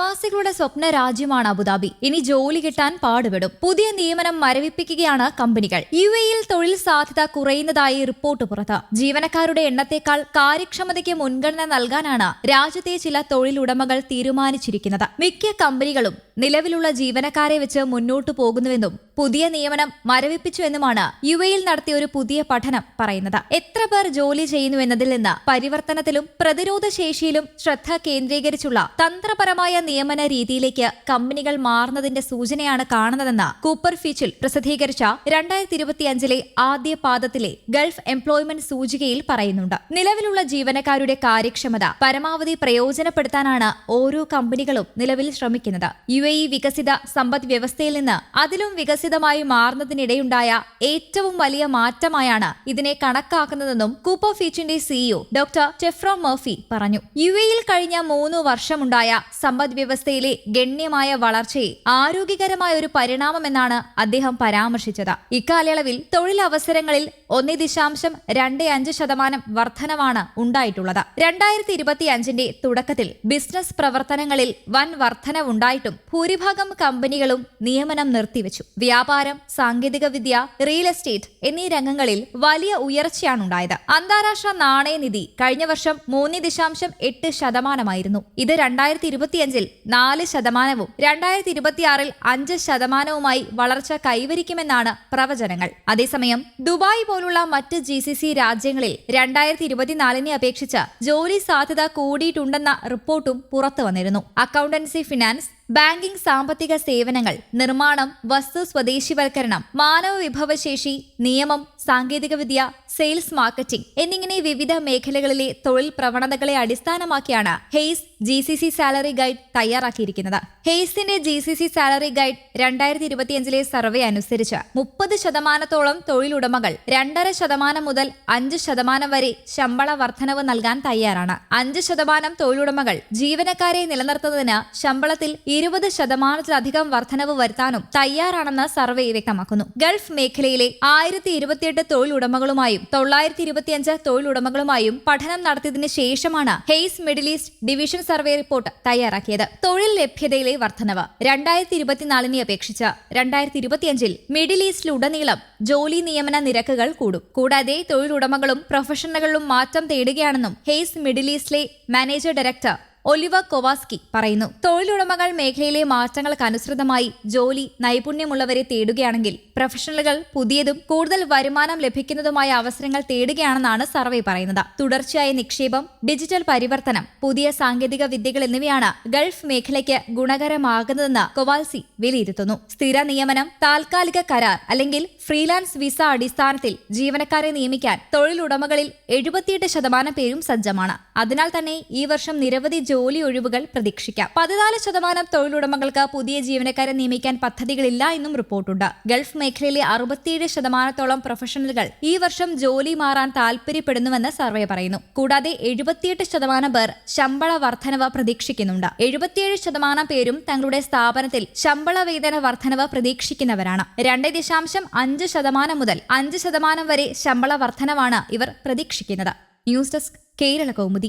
പ്രവാസികളുടെ സ്വപ്ന രാജ്യമാണ് അബുദാബി. ഇനി ജോലി കിട്ടാൻ പാടുപെടും. പുതിയ നിയമനം മരവിപ്പിക്കുകയാണ് കമ്പനികൾ. യു എയിൽ തൊഴിൽ സാധ്യത കുറയുന്നതായി റിപ്പോർട്ട് പുറത്ത്. ജീവനക്കാരുടെ എണ്ണത്തേക്കാൾ കാര്യക്ഷമതയ്ക്ക് മുൻഗണന നൽകാനാണ് രാജ്യത്തെ ചില തൊഴിലുടമകൾ തീരുമാനിച്ചിരിക്കുന്നത്. മിക്ക കമ്പനികളും നിലവിലുള്ള ജീവനക്കാരെ വെച്ച് മുന്നോട്ടു പോകുന്നുവെന്നും പുതിയ നിയമനം മരവിപ്പിച്ചുവെന്നുമാണ് യു എയിൽ നടത്തിയ ഒരു പുതിയ പഠനം പറയുന്നത്. എത്ര പേർ ജോലി ചെയ്യുന്നു എന്നതിൽ നിന്ന് പരിവർത്തനത്തിലും പ്രതിരോധ ശേഷിയിലും ശ്രദ്ധ കേന്ദ്രീകരിച്ചുള്ള തന്ത്രപരമായ നിയമന രീതിയിലേക്ക് കമ്പനികൾ മാറുന്നതിന്റെ സൂചനയാണ് കാണുന്നതെന്ന് കൂപ്പർ ഫീച്ചിൽ പ്രസിദ്ധീകരിച്ച രണ്ടായിരത്തി ഇരുപത്തിയഞ്ചിലെ ആദ്യ പാദത്തിലെ ഗൾഫ് എംപ്ലോയ്മെന്റ് സൂചികയിൽ പറയുന്നുണ്ട്. നിലവിലുള്ള ജീവനക്കാരുടെ കാര്യക്ഷമത പരമാവധി പ്രയോജനപ്പെടുത്താനാണ് ഓരോ കമ്പനികളും നിലവിൽ ശ്രമിക്കുന്നത്. യു എ ഇ വികസിത സമ്പദ് വ്യവസ്ഥയിൽ നിന്ന് അതിലും വികസിതമായി മാറുന്നതിനിടെയുണ്ടായ ഏറ്റവും വലിയ മാറ്റമായാണ് ഇതിനെ കണക്കാക്കുന്നതെന്നും കൂപ്പർ ഫീച്ചിന്റെ സിഇഒ ഡോക്ടർ ടെഫ്രോ മർഫി പറഞ്ഞു. യു എയിൽ കഴിഞ്ഞ മൂന്ന് വർഷമുണ്ടായ സമ്പദ് വ്യവസ്ഥയിലെ ഗണ്യമായ വളർച്ചയെ ആരോഗ്യകരമായ ഒരു പരിണാമമെന്നാണ് അദ്ദേഹം പരാമർശിച്ചത്. ഇക്കാലയളവിൽ തൊഴിലവസരങ്ങളിൽ ഒന്നേ ദശാംശം രണ്ട് അഞ്ച് ശതമാനം വർധനവാണ് ഉണ്ടായിട്ടുള്ളത്. രണ്ടായിരത്തി ഇരുപത്തിയഞ്ചിന്റെ തുടക്കത്തിൽ ബിസിനസ് പ്രവർത്തനങ്ങളിൽ വൻ വർധനവുണ്ടായിട്ടും ഭൂരിഭാഗം കമ്പനികളും നിയമനം നിർത്തിവെച്ചു. വ്യാപാരം സാങ്കേതികവിദ്യ റിയൽ എസ്റ്റേറ്റ് എന്നീ രംഗങ്ങളിൽ വലിയ ഉയർച്ചയാണ് ഉയർച്ചയാണുണ്ടായത് അന്താരാഷ്ട്ര നാണയനിധി കഴിഞ്ഞ വർഷം മൂന്ന് ദശാംശം എട്ട് ശതമാനമായിരുന്നു. ഇത് രണ്ടായിരത്തി ഇരുപത്തിയഞ്ചിൽ നാല് ശതമാനവും രണ്ടായിരത്തി ഇരുപത്തിയാറിൽ അഞ്ച് ശതമാനവുമായി വളർച്ച കൈവരിക്കുമെന്നാണ് പ്രവചനങ്ങൾ. അതേസമയം ദുബായ് പോലുള്ള മറ്റ് ജി സി സി രാജ്യങ്ങളിൽ രണ്ടായിരത്തി ഇരുപത്തിനാലിനെ അപേക്ഷിച്ച് ജോലി സാധ്യത കൂടിയിട്ടുണ്ടെന്ന റിപ്പോർട്ടും പുറത്തു വന്നിരുന്നു. അക്കൗണ്ടൻസി ഫിനാൻസ് ബാങ്കിംഗ് സാമ്പത്തിക സേവനങ്ങൾ നിർമ്മാണം വസ്തു സ്വദേശിവൽക്കരണം മാനവ വിഭവശേഷി നിയമം സാങ്കേതികവിദ്യ സെയിൽസ് മാർക്കറ്റിംഗ് എന്നിങ്ങനെ വിവിധ മേഖലകളിലെ തൊഴിൽ പ്രവണതകളെ അടിസ്ഥാനമാക്കിയാണ് Hays G C C salary guide തയ്യാറാക്കിയിരിക്കുന്നത്. ഹെയ്സിന്റെ G C C salary guide രണ്ടായിരത്തി ഇരുപത്തിയഞ്ചിലെ സർവേ അനുസരിച്ച് മുപ്പത് ശതമാനത്തോളം തൊഴിലുടമകൾ രണ്ടര ശതമാനം മുതൽ അഞ്ച് ശതമാനം വരെ ശമ്പള വർധനവ് നൽകാൻ തയ്യാറാണ്. അഞ്ച് ശതമാനം തൊഴിലുടമകൾ ജീവനക്കാരെ നിലനിർത്തുന്നതിന് ശമ്പളത്തിൽ ഇരുപത് ശതമാനത്തിലധികം വർധനവ് വരുത്താനും തയ്യാറാണെന്ന് സർവേ വ്യക്തമാക്കുന്നു. ഗൾഫ് മേഖലയിലെ ആയിരത്തി ഇരുപത്തിയെട്ട് തൊഴിലുടമകളുമായും തൊള്ളായിരത്തി ഇരുപത്തിയഞ്ച് തൊഴിലുടമകളുമായും പഠനം നടത്തിയതിനു ശേഷമാണ് Hays middle east division survey report തയ്യാറാക്കിയത്. തൊഴിൽ ലഭ്യതയിലെ വർധനവ് രണ്ടായിരത്തി ഇരുപത്തിനാലിനെ അപേക്ഷിച്ച് രണ്ടായിരത്തി ഇരുപത്തിയഞ്ചിൽ മിഡിൽ ഈസ്റ്റിലുടനീളം ജോലി നിയമന നിരക്കുകൾ കൂടും. കൂടാതെ തൊഴിലുടമകളും പ്രൊഫഷണലുകളും മാറ്റം തേടുകയാണെന്നും ഹെയ്സ് മിഡിൽ ഈസ്റ്റിലെ മാനേജർ ഡയറക്ടർ ഒലിവ കൊവാസ്കി പറയുന്നു. തൊഴിലുടമകൾ മേഖലയിലെ മാറ്റങ്ങൾക്ക് അനുസൃതമായി ജോലി നൈപുണ്യമുള്ളവരെ തേടുകയാണെങ്കിൽ പ്രൊഫഷണലുകൾ പുതിയതും കൂടുതൽ വരുമാനം ലഭിക്കുന്നതുമായ അവസരങ്ങൾ തേടുകയാണെന്നാണ് സർവേ പറയുന്നത്. തുടർച്ചയായ നിക്ഷേപം ഡിജിറ്റൽ പരിവർത്തനം പുതിയ സാങ്കേതിക വിദ്യകൾ എന്നിവയാണ് ഗൾഫ് മേഖലയ്ക്ക് ഗുണകരമാകുന്നതെന്ന് കൊവാൽസി വിലയിരുത്തുന്നു. സ്ഥിര നിയമനം താൽക്കാലിക കരാർ അല്ലെങ്കിൽ ഫ്രീലാൻസ് വിസ അടിസ്ഥാനത്തിൽ ജീവനക്കാരെ നിയമിക്കാൻ തൊഴിലുടമകളിൽ എഴുപത്തിയെട്ട് ശതമാനം പേരും സജ്ജമാണ്. അതിനാൽ തന്നെ ഈ വർഷം നിരവധി ജോലി ഒഴിവുകൾ പ്രതീക്ഷിക്കാം. പതിനാല് ശതമാനം തൊഴിലുടമകൾക്ക് പുതിയ ജീവനക്കാരെ നിയമിക്കാൻ പദ്ധതികളില്ല എന്നും റിപ്പോർട്ടുണ്ട്. ഗൾഫ് മേഖലയിലെ അറുപത്തിയേഴ് ശതമാനത്തോളം പ്രൊഫഷണലുകൾ ഈ വർഷം ജോലി മാറാൻ താൽപര്യപ്പെടുന്നുവെന്ന് സർവേ പറയുന്നു. കൂടാതെ എഴുപത്തിയെട്ട് ശതമാനം പേർ ശമ്പള വർധനവ് പ്രതീക്ഷിക്കുന്നുണ്ട്. എഴുപത്തിയേഴ് ശതമാനം പേരും തങ്ങളുടെ സ്ഥാപനത്തിൽ ശമ്പള വേതന വർധനവ് പ്രതീക്ഷിക്കുന്നവരാണ്. രണ്ട് ദശാംശം അഞ്ച് ശതമാനം മുതൽ അഞ്ച് ശതമാനം വരെ ശമ്പള വർധനവാണ് ഇവർ പ്രതീക്ഷിക്കുന്നത്. News desk Kerala Kaumudi.